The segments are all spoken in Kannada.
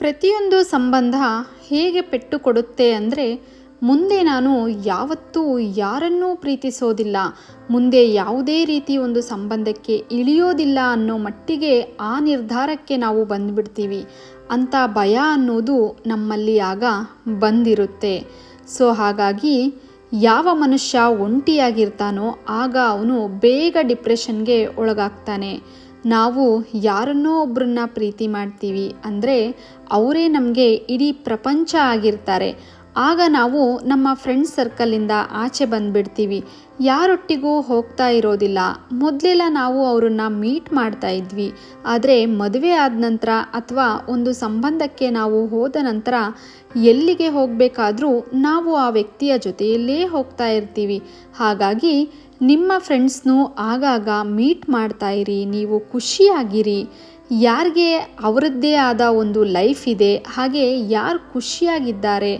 ಪ್ರತಿಯೊಂದು ಸಂಬಂಧ ಹೇಗೆ ಪೆಟ್ಟು ಕೊಡುತ್ತೆ ಅಂದರೆ ಮುಂದೆ ನಾನು ಯಾವತ್ತೂ ಯಾರನ್ನೂ ಪ್ರೀತಿಸೋದಿಲ್ಲ. ಮುಂದೆ ಯಾವುದೇ ರೀತಿ ಒಂದು ಸಂಬಂಧಕ್ಕೆ ಇಳಿಯೋದಿಲ್ಲ ಅನ್ನೋ ಮಟ್ಟಿಗೆ ಆ ನಿರ್ಧಾರಕ್ಕೆ ನಾವು ಬಂದುಬಿಡ್ತೀವಿ. ಅಂತ ಭಯ ಅನ್ನೋದು ನಮ್ಮಲ್ಲಿ ಆಗ ಬಂದಿರುತ್ತೆ. ಸೊ ಹಾಗಾಗಿ ಯಾವ ಮನುಷ್ಯ ಒಂಟಿಯಾಗಿರ್ತಾನೋ ಆಗ ಅವನು ಬೇಗ ಡಿಪ್ರೆಷನ್ಗೆ ಒಳಗಾಗ್ತಾನೆ. ನಾವು ಯಾರನ್ನೋ ಒಬ್ಬರನ್ನ ಪ್ರೀತಿ ಮಾಡ್ತೀವಿ ಅಂದರೆ ಅವರೇ ನಮಗೆ ಇಡೀ ಪ್ರಪಂಚ ಆಗಿರ್ತಾರೆ. ಆಗ ನಾವು ನಮ್ಮ ಫ್ರೆಂಡ್ಸ್ ಸರ್ಕಲಿಂದ ಆಚೆ ಬಂದುಬಿಡ್ತೀವಿ. ಯಾರೊಟ್ಟಿಗೂ ಹೋಗ್ತಾ ಇರೋದಿಲ್ಲ. ಮೊದಲೆಲ್ಲ ನಾವು ಅವರನ್ನು ಮೀಟ್ ಮಾಡ್ತಾ ಇದ್ವಿ. ಆದರೆ ಮದುವೆ ಆದ ನಂತರ ಅಥವಾ ಒಂದು ಸಂಬಂಧಕ್ಕೆ ನಾವು ಹೋದ ನಂತರ ಎಲ್ಲಿಗೆ ಹೋಗಬೇಕಾದ್ರೂ ನಾವು ಆ ವ್ಯಕ್ತಿಯ ಜೊತೆಯಲ್ಲೇ ಹೋಗ್ತಾ ಇರ್ತೀವಿ. ಹಾಗಾಗಿ ನಿಮ್ಮ ಫ್ರೆಂಡ್ಸ್ನು ಆಗಾಗ ಮೀಟ್ ಮಾಡ್ತಾ ಇರಿ ನೀವು ಖುಷಿಯಾಗಿರಿ. ಯಾರಿಗೆ ಅವರದ್ದೇ ಆದ ಒಂದು ಲೈಫ್ ಇದೆ, ಹಾಗೆ ಯಾರು ಖುಷಿಯಾಗಿದ್ದಾರೆ,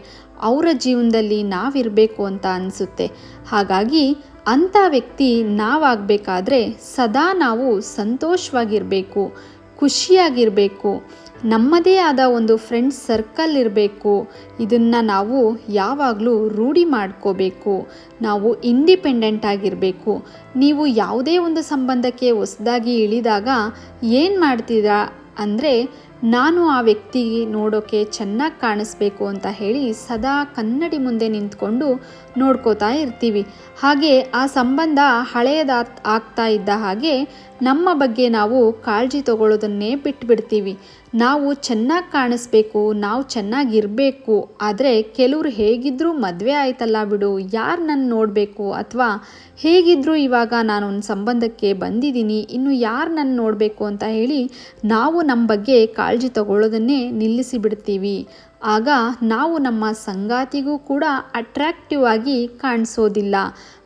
ಅವರ ಜೀವನದಲ್ಲಿ ನಾವಿರಬೇಕು ಅಂತ ಅನಿಸುತ್ತೆ. ಹಾಗಾಗಿ ಅಂಥ ವ್ಯಕ್ತಿ ನಾವಾಗಬೇಕಾದ್ರೆ ಸದಾ ನಾವು ಸಂತೋಷವಾಗಿರಬೇಕು, ಖುಷಿಯಾಗಿರಬೇಕು. ನಮ್ಮದೇ ಆದ ಒಂದು ಫ್ರೆಂಡ್ಸ್ ಸರ್ಕಲ್ ಇರಬೇಕು. ಇದನ್ನು ನಾವು ಯಾವಾಗಲೂ ರೂಢಿ ಮಾಡ್ಕೋಬೇಕು. ನಾವು ಇಂಡಿಪೆಂಡೆಂಟ್ ಆಗಿರಬೇಕು. ನೀವು ಯಾವುದೇ ಒಂದು ಸಂಬಂಧಕ್ಕೆ ಹೊಸದಾಗಿ ಇಳಿದಾಗ ಏನು ಮಾಡ್ತೀರಾ ಅಂದರೆ, ನಾನು ಆ ವ್ಯಕ್ತಿ ನೋಡೋಕೆ ಚೆನ್ನಾಗಿ ಕಾಣಿಸ್ಬೇಕು ಅಂತ ಹೇಳಿ ಸದಾ ಕನ್ನಡಿ ಮುಂದೆ ನಿಂತ್ಕೊಂಡು ನೋಡ್ಕೋತಾ ಇರ್ತೀವಿ. ಹಾಗೆ ಆ ಸಂಬಂಧ ಹಳೆಯದಾಗ್ತಾ ಇದ್ದ ಹಾಗೆ ನಮ್ಮ ಬಗ್ಗೆ ನಾವು ಕಾಳಜಿ ತಗೊಳ್ಳೋದನ್ನೇ ಬಿಟ್ಬಿಡ್ತೀವಿ. ನಾವು ಚೆನ್ನಾಗಿ ಕಾಣಿಸ್ಬೇಕು, ನಾವು ಚೆನ್ನಾಗಿರಬೇಕು. ಆದರೆ ಕೆಲವರು ಹೇಗಿದ್ದರೂ ಮದುವೆ ಆಯ್ತಲ್ಲ ಬಿಡು, ಯಾರು ನನ್ನ ನೋಡಬೇಕು? ಅಥವಾ ಹೇಗಿದ್ದರೂ ಇವಾಗ ನಾನು ಒಂದು ಸಂಬಂಧಕ್ಕೆ ಬಂದಿದ್ದೀನಿ, ಇನ್ನು ಯಾರು ನನ್ನ ನೋಡಬೇಕು ಅಂತ ಹೇಳಿ ನಾವು ನಮ್ಮ ಬಗ್ಗೆ ಕಾಳಜಿ ತಗೊಳ್ಳೋದನ್ನೇ ನಿಲ್ಲಿಸಿ ಬಿಡ್ತೀವಿ ಆಗ ನಾವು ನಮ್ಮ ಸಂಗಾತಿಗೂ ಕೂಡ ಅಟ್ರಾಕ್ಟಿವ್ ಆಗಿ ಕಾಣಿಸೋದಿಲ್ಲ.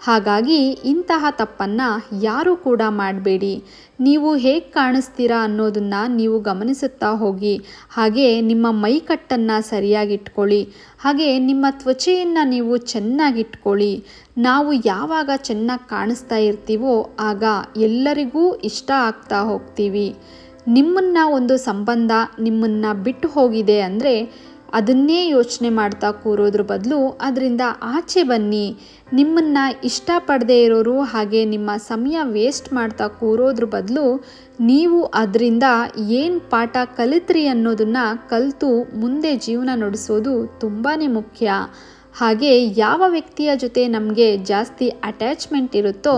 ಹಾಗಾಗಿ ಇಂತಹ ತಪ್ಪನ್ನು ಯಾರೂ ಕೂಡ ಮಾಡಬೇಡಿ. ನೀವು ಹೇಗೆ ಕಾಣಿಸ್ತೀರಾ ಅನ್ನೋದನ್ನು ನೀವು ಗಮನಿಸುತ್ತಾ ಹೋಗಿ. ಹಾಗೆ ನಿಮ್ಮ ಮೈಕಟ್ಟನ್ನು ಸರಿಯಾಗಿಟ್ಕೊಳ್ಳಿ. ಹಾಗೆ ನಿಮ್ಮ ತ್ವಚೆಯನ್ನು ನೀವು ಚೆನ್ನಾಗಿಟ್ಕೊಳ್ಳಿ. ನಾವು ಯಾವಾಗ ಚೆನ್ನಾಗಿ ಕಾಣಿಸ್ತಾ ಇರ್ತೀವೋ ಆಗ ಎಲ್ಲರಿಗೂ ಇಷ್ಟ ಆಗ್ತಾ ಹೋಗ್ತೀವಿ. ನಿಮ್ಮನ್ನು ಒಂದು ಸಂಬಂಧ ನಿಮ್ಮನ್ನು ಬಿಟ್ಟು ಹೋಗಿದೆ ಅಂದರೆ ಅದನ್ನೇ ಯೋಚನೆ ಮಾಡ್ತಾ ಕೂರೋದ್ರ ಬದಲು ಅದರಿಂದ ಆಚೆ ಬನ್ನಿ. ನಿಮ್ಮನ್ನು ಇಷ್ಟಪಡದೇ ಇರೋರು ಹಾಗೆ ನಿಮ್ಮ ಸಮಯ ವೇಸ್ಟ್ ಮಾಡ್ತಾ ಕೂರೋದ್ರ ಬದಲು ನೀವು ಅದರಿಂದ ಏನು ಪಾಠ ಕಲಿತ್ರಿ ಅನ್ನೋದನ್ನು ಕಲಿತು ಮುಂದೆ ಜೀವನ ನಡೆಸೋದು ತುಂಬಾ ಮುಖ್ಯ. ಹಾಗೆ ಯಾವ ವ್ಯಕ್ತಿಯ ಜೊತೆ ನಮಗೆ ಜಾಸ್ತಿ ಅಟ್ಯಾಚ್ಮೆಂಟ್ ಇರುತ್ತೋ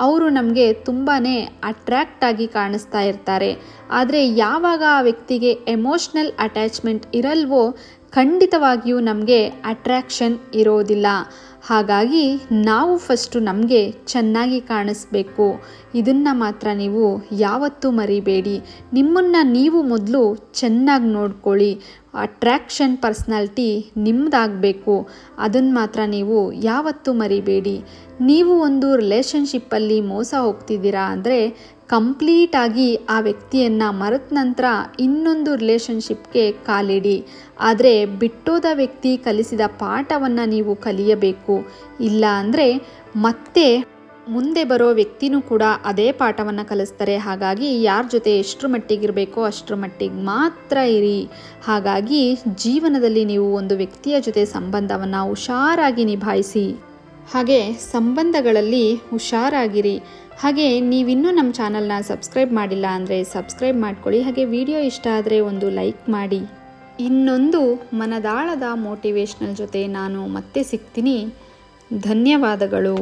ಅವರು ನಮಗೆ ತುಂಬಾ ಅಟ್ರ್ಯಾಕ್ಟ್ ಆಗಿ ಕಾಣಿಸ್ತಾ ಇರ್ತಾರೆ. ಆದರೆ ಯಾವಾಗ ಆ ವ್ಯಕ್ತಿಗೆ ಎಮೋಷ್ನಲ್ ಅಟ್ಯಾಚ್ಮೆಂಟ್ ಇರಲ್ವೋ ಖಂಡಿತವಾಗಿಯೂ ನಮಗೆ ಅಟ್ರ್ಯಾಕ್ಷನ್ ಇರೋದಿಲ್ಲ. ಹಾಗಾಗಿ ನಾವು ಫಸ್ಟು ನಮಗೆ ಚೆನ್ನಾಗಿ ಕಾಣಿಸ್ಬೇಕು. ಇದನ್ನು ಮಾತ್ರ ನೀವು ಯಾವತ್ತೂ ಮರಿಬೇಡಿ. ನಿಮ್ಮನ್ನು ನೀವು ಮೊದಲು ಚೆನ್ನಾಗಿ ನೋಡ್ಕೊಳ್ಳಿ. ಅಟ್ರ್ಯಾಕ್ಷನ್ ಪರ್ಸ್ನಾಲಿಟಿ ನಿಮ್ಮದಾಗಬೇಕು ಅದನ್ನು ಮಾತ್ರ ನೀವು ಯಾವತ್ತೂ ಮರಿಬೇಡಿ. ನೀವು ಒಂದು ರಿಲೇಷನ್ಶಿಪ್ಪಲ್ಲಿ ಮೋಸ ಹೋಗ್ತಿದ್ದೀರಾ ಅಂದರೆ ಕಂಪ್ಲೀಟಾಗಿ ಆ ವ್ಯಕ್ತಿಯನ್ನು ಮರೆತ ನಂತರ ಇನ್ನೊಂದು ರಿಲೇಷನ್ಶಿಪ್ಗೆ ಕಾಲಿಡಿ. ಆದರೆ ಬಿಟ್ಟೋದ ವ್ಯಕ್ತಿ ಕಲಿಸಿದ ಪಾಠವನ್ನು ನೀವು ಕಲಿಯಬೇಕು. ಇಲ್ಲ ಅಂದರೆ ಮತ್ತೆ ಮುಂದೆ ಬರೋ ವ್ಯಕ್ತಿನೂ ಕೂಡ ಅದೇ ಪಾಠವನ್ನು ಕಲಿಸ್ತಾರೆ. ಹಾಗಾಗಿ ಯಾರ ಜೊತೆ ಎಷ್ಟರ ಮಟ್ಟಿಗಿರಬೇಕೋ ಅಷ್ಟರ ಮಟ್ಟಿಗೆ ಮಾತ್ರ ಇರಿ. ಹಾಗಾಗಿ ಜೀವನದಲ್ಲಿ ನೀವು ಒಂದು ವ್ಯಕ್ತಿಯ ಜೊತೆ ಸಂಬಂಧವನ್ನು ಹುಷಾರಾಗಿ ನಿಭಾಯಿಸಿ. ಹಾಗೆ ಸಂಬಂಧಗಳಲ್ಲಿ ಹುಷಾರಾಗಿರಿ. ಹಾಗೆ ನೀವಿನ್ನೂ ನಮ್ಮ ಚಾನಲ್ನ ಸಬ್ಸ್ಕ್ರೈಬ್ ಮಾಡಿಲ್ಲ ಅಂದರೆ ಸಬ್ಸ್ಕ್ರೈಬ್ ಮಾಡ್ಕೊಳ್ಳಿ. ಹಾಗೆ ವಿಡಿಯೋ ಇಷ್ಟ ಆದರೆ ಒಂದು ಲೈಕ್ ಮಾಡಿ. ಇನ್ನೊಂದು ಮನದಾಳದ ಮೋಟಿವೇಶ್ನಲ್ ಜೊತೆ ನಾನು ಮತ್ತೆ ಸಿಗ್ತೀನಿ. ಧನ್ಯವಾದಗಳು.